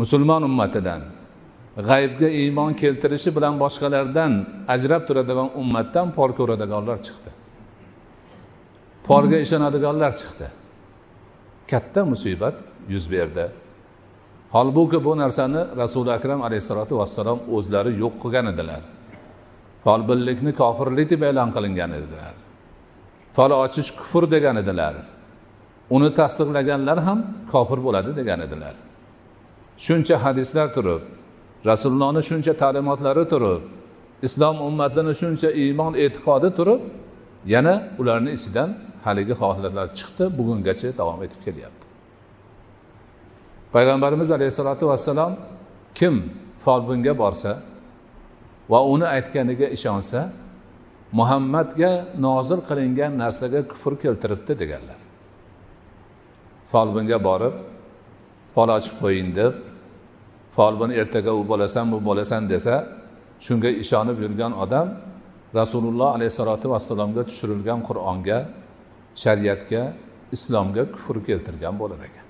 musulmon ummatidan g'aybga iymon keltirishi bilan boshqalardan ajrab turadigan ummatdan por ko'radiganlar chiqdi. Porga ishonadiganlar chiqdi. Katta musibat yuz berdi. Holbuki bu narsani rasuli akram alayhissalotu vassalom o'zlari yo'q qilgan edilar. Folbinlikni kofirlik deb e'lon qilingan edilar. Fol ochish kufr degan edilar. Uni tasdiqlaganlar ham kofir bo'ladi degan edilar. Shuncha hadislar turib rasulullohni shuncha ta'limotlari turib islom ummatini shuncha iymon e'tiqodi turib yana ularni ichidan haligi holatlar chiqdi bugungacha davom etib kelyapti. Payg'ambarimiz alayhissalotu vassalom kim folbinga borsa va uni aytganiga ishonsa muhammadga nozil qilingan narsaga kufr keltiribdi deganlar. Folbinga borib fol ochib qo'ying deb folbin ertaga u bo'lasan bu bo'lasan desa shunga ishonib yurgan odam rasululloh alayhissalotu vassalomga tushirilgan qur'onga shariatga islomga kufr keltirgan bo'lar ekan.